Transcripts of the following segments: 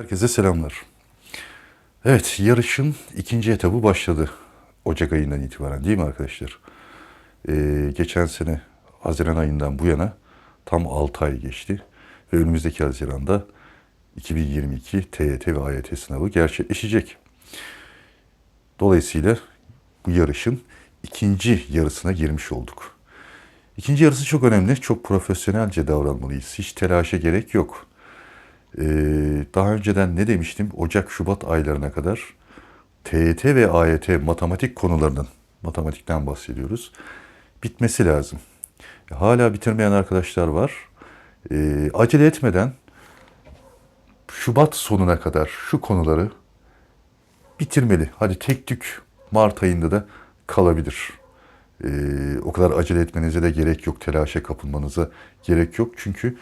Herkese selamlar. Evet, yarışın ikinci etabı başladı. Ocak ayından itibaren değil mi arkadaşlar? Ee, geçen sene Haziran ayından bu yana tam 6 ay geçti. Ve önümüzdeki Haziran'da 2022 TYT ve AYT sınavı gerçekleşecek. Dolayısıyla bu yarışın ikinci yarısına girmiş olduk. İkinci yarısı çok önemli. Çok profesyonelce davranmalıyız. Hiç telaşa gerek yok. Ee, daha önceden ne demiştim? Ocak-Şubat aylarına kadar TYT ve AYT matematik konularının, matematikten bahsediyoruz, bitmesi lazım. Hala bitirmeyen arkadaşlar var. Ee, acele etmeden Şubat sonuna kadar şu konuları bitirmeli. Hadi tek tük Mart ayında da kalabilir. Ee, o kadar acele etmenize de gerek yok, telaşa kapılmanıza gerek yok. Çünkü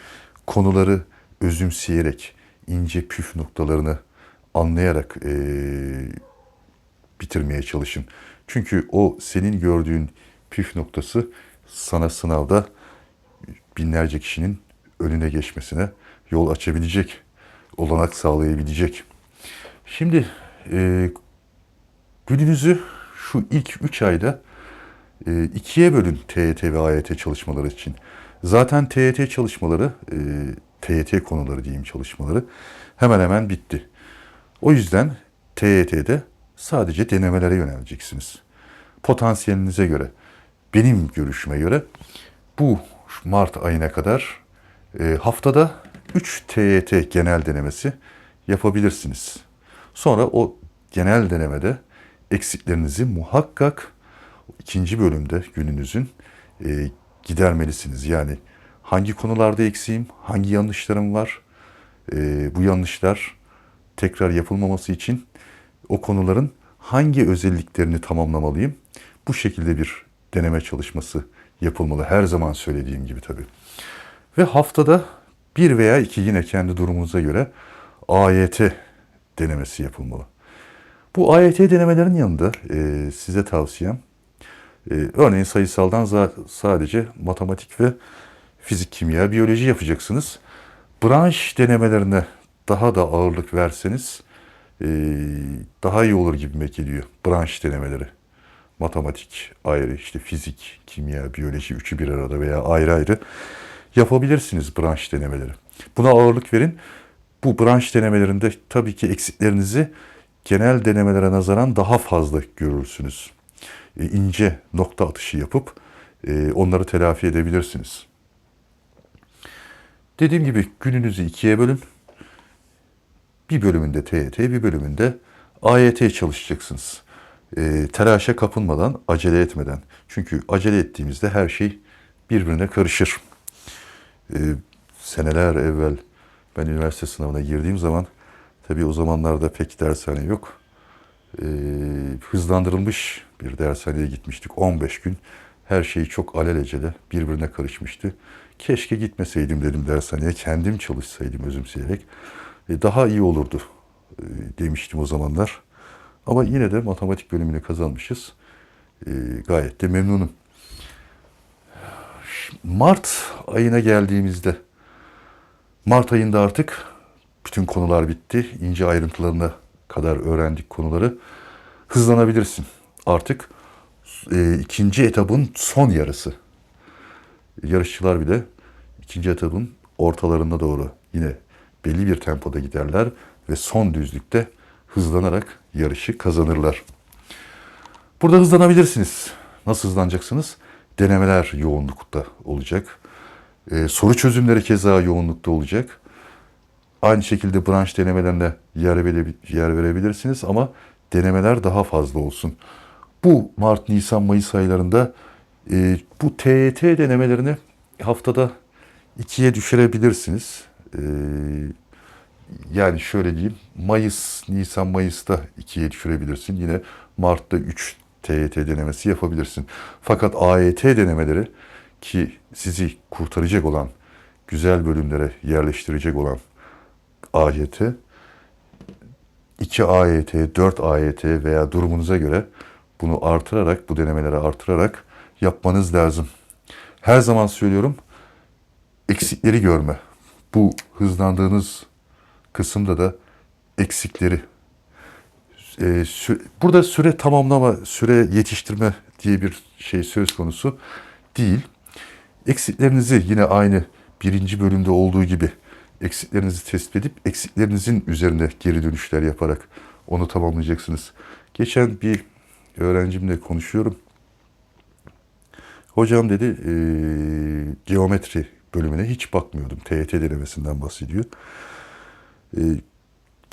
konuları özümseyerek, ince püf noktalarını anlayarak ee, bitirmeye çalışın. Çünkü o senin gördüğün püf noktası sana sınavda binlerce kişinin önüne geçmesine yol açabilecek, olanak sağlayabilecek. Şimdi e, gününüzü şu ilk 3 ayda e, ikiye bölün TYT ve AYT çalışmaları için. Zaten TYT çalışmaları, e, TYT konuları diyeyim çalışmaları hemen hemen bitti. O yüzden TYT'de sadece denemelere yöneleceksiniz. Potansiyelinize göre, benim görüşüme göre bu Mart ayına kadar e, haftada 3 TYT genel denemesi yapabilirsiniz. Sonra o genel denemede eksiklerinizi muhakkak ikinci bölümde gününüzün e, gidermelisiniz. Yani hangi konularda eksiğim, hangi yanlışlarım var, e, bu yanlışlar tekrar yapılmaması için o konuların hangi özelliklerini tamamlamalıyım? Bu şekilde bir deneme çalışması yapılmalı. Her zaman söylediğim gibi tabii. Ve haftada bir veya iki yine kendi durumunuza göre AYT denemesi yapılmalı. Bu AYT denemelerin yanında e, size tavsiyem e, örneğin sayısaldan sadece matematik ve fizik, kimya, biyoloji yapacaksınız. Branş denemelerine daha da ağırlık verseniz e, daha iyi olur gibime geliyor. Branş denemeleri. Matematik ayrı, işte fizik, kimya, biyoloji üçü bir arada veya ayrı ayrı yapabilirsiniz branş denemeleri. Buna ağırlık verin. Bu branş denemelerinde tabii ki eksiklerinizi genel denemelere nazaran daha fazla görürsünüz. E, ince nokta atışı yapıp e, onları telafi edebilirsiniz. Dediğim gibi gününüzü ikiye bölün. Bir bölümünde TYT, bir bölümünde AYT çalışacaksınız. E, telaşa kapılmadan, acele etmeden. Çünkü acele ettiğimizde her şey birbirine karışır. E, seneler evvel ben üniversite sınavına girdiğim zaman tabii o zamanlarda pek dershane yok. E, hızlandırılmış bir dershaneye gitmiştik 15 gün. Her şey çok alelacele birbirine karışmıştı. Keşke gitmeseydim dedim dershaneye. Kendim çalışsaydım özümseyerek. E, daha iyi olurdu e, demiştim o zamanlar. Ama yine de matematik bölümünü kazanmışız. E, gayet de memnunum. Mart ayına geldiğimizde Mart ayında artık bütün konular bitti. İnce ayrıntılarına kadar öğrendik konuları. Hızlanabilirsin. Artık e, ikinci etabın son yarısı. Yarışçılar bile ikinci etabın ortalarına doğru yine belli bir tempoda giderler ve son düzlükte hızlanarak yarışı kazanırlar. Burada hızlanabilirsiniz. Nasıl hızlanacaksınız? Denemeler yoğunlukta olacak. Ee, soru çözümleri keza yoğunlukta olacak. Aynı şekilde branş denemelerine yer, yer verebilirsiniz ama denemeler daha fazla olsun. Bu Mart, Nisan, Mayıs aylarında e, bu TYT denemelerini haftada ikiye düşürebilirsiniz. E, yani şöyle diyeyim, Mayıs, Nisan, Mayıs'ta ikiye düşürebilirsin. Yine Mart'ta 3 TYT denemesi yapabilirsin. Fakat AYT denemeleri ki sizi kurtaracak olan, güzel bölümlere yerleştirecek olan AYT, 2 AYT, 4 AYT veya durumunuza göre bunu artırarak, bu denemeleri artırarak yapmanız lazım. Her zaman söylüyorum, eksikleri görme. Bu hızlandığınız kısımda da eksikleri e, sü- burada süre tamamlama, süre yetiştirme diye bir şey söz konusu değil. Eksiklerinizi yine aynı birinci bölümde olduğu gibi eksiklerinizi tespit edip eksiklerinizin üzerine geri dönüşler yaparak onu tamamlayacaksınız. Geçen bir öğrencimle konuşuyorum. Hocam dedi e, geometri bölümüne hiç bakmıyordum. TYT denemesinden bahsediyor. E,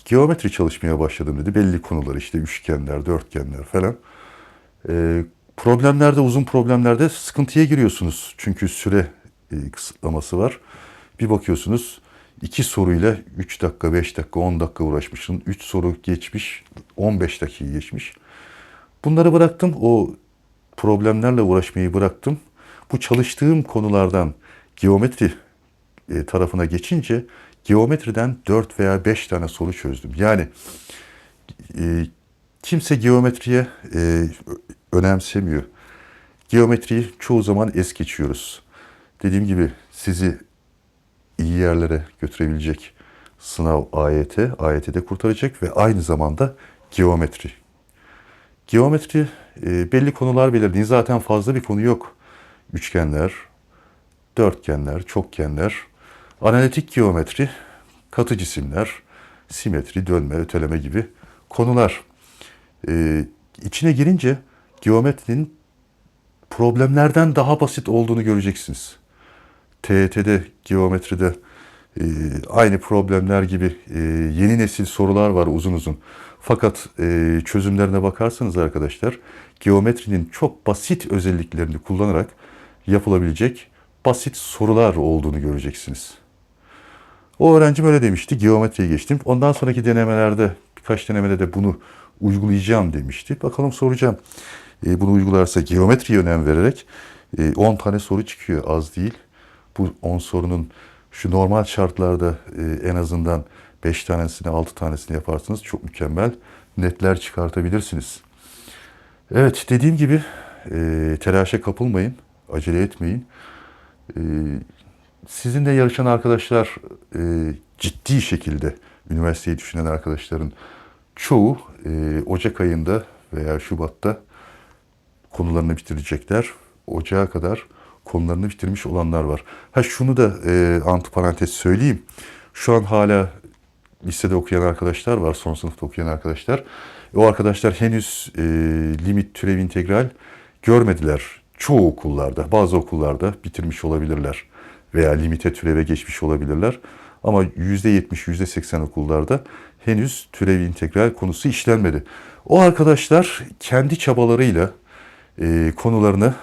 geometri çalışmaya başladım dedi. Belli konular işte üçgenler, dörtgenler falan. E, problemlerde, uzun problemlerde sıkıntıya giriyorsunuz. Çünkü süre e, kısıtlaması var. Bir bakıyorsunuz iki soruyla 3 dakika, 5 dakika, 10 dakika uğraşmışsın. 3 soru geçmiş, 15 dakika geçmiş. Bunları bıraktım. O problemlerle uğraşmayı bıraktım. Bu çalıştığım konulardan geometri e, tarafına geçince geometriden 4 veya 5 tane soru çözdüm. Yani e, kimse geometriye e, önemsemiyor. Geometriyi çoğu zaman es geçiyoruz. Dediğim gibi sizi iyi yerlere götürebilecek sınav AYT, AYT'de kurtaracak ve aynı zamanda geometri. Geometri e, belli konular belirlediğin zaten fazla bir konu yok. Üçgenler, dörtgenler, çokgenler, analitik geometri, katı cisimler, simetri, dönme, öteleme gibi konular. E, içine girince geometrinin problemlerden daha basit olduğunu göreceksiniz. TYT'de, geometride e, aynı problemler gibi e, yeni nesil sorular var uzun uzun. Fakat e, çözümlerine bakarsanız arkadaşlar geometrinin çok basit özelliklerini kullanarak yapılabilecek basit sorular olduğunu göreceksiniz. O öğrencim öyle demişti. Geometriye geçtim. Ondan sonraki denemelerde birkaç denemede de bunu uygulayacağım demişti. Bakalım soracağım. E, bunu uygularsa geometriye önem vererek e, 10 tane soru çıkıyor. Az değil. Bu 10 sorunun şu normal şartlarda e, en azından 5 tanesini 6 tanesini yaparsanız çok mükemmel netler çıkartabilirsiniz. Evet dediğim gibi e, telaşa kapılmayın. Acele etmeyin. E, sizinle yarışan arkadaşlar e, ciddi şekilde üniversiteyi düşünen arkadaşların çoğu e, Ocak ayında veya Şubat'ta konularını bitirecekler. Ocağa kadar konularını bitirmiş olanlar var. Ha şunu da e, antiparantez söyleyeyim. Şu an hala lisede okuyan arkadaşlar var, son sınıfta okuyan arkadaşlar. O arkadaşlar henüz e, limit türev integral görmediler. Çoğu okullarda, bazı okullarda bitirmiş olabilirler veya limite türeve geçmiş olabilirler. Ama %70, %80 okullarda henüz türev integral konusu işlenmedi. O arkadaşlar kendi çabalarıyla e, konularını,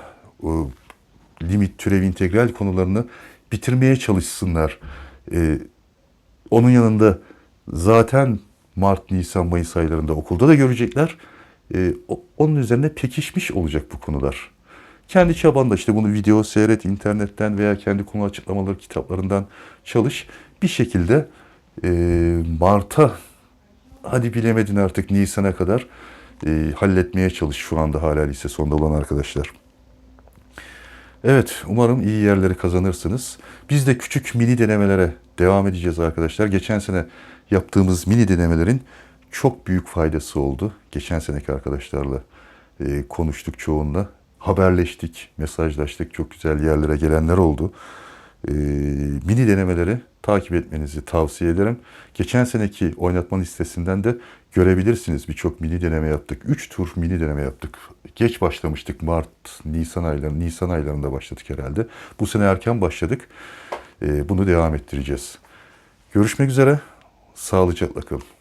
limit türev integral konularını bitirmeye çalışsınlar. E, onun yanında zaten Mart, Nisan, Mayıs aylarında okulda da görecekler. E, o- onun üzerine pekişmiş olacak bu konular. Kendi çabanda işte bunu video seyret, internetten veya kendi konu açıklamaları kitaplarından çalış. Bir şekilde e, Mart'a hadi bilemedin artık Nisan'a kadar e, halletmeye çalış şu anda hala lise sonunda olan arkadaşlar. Evet, umarım iyi yerleri kazanırsınız. Biz de küçük mini denemelere devam edeceğiz arkadaşlar. Geçen sene yaptığımız mini denemelerin çok büyük faydası oldu. Geçen seneki arkadaşlarla e, konuştuk çoğunla. Haberleştik, mesajlaştık. Çok güzel yerlere gelenler oldu. E, mini denemeleri takip etmenizi tavsiye ederim. Geçen seneki oynatma listesinden de görebilirsiniz. Birçok mini deneme yaptık. 3 tur mini deneme yaptık. Geç başlamıştık. Mart, Nisan ayları, Nisan aylarında başladık herhalde. Bu sene erken başladık. E, bunu devam ettireceğiz. Görüşmek üzere. Sağlıcakla kalın.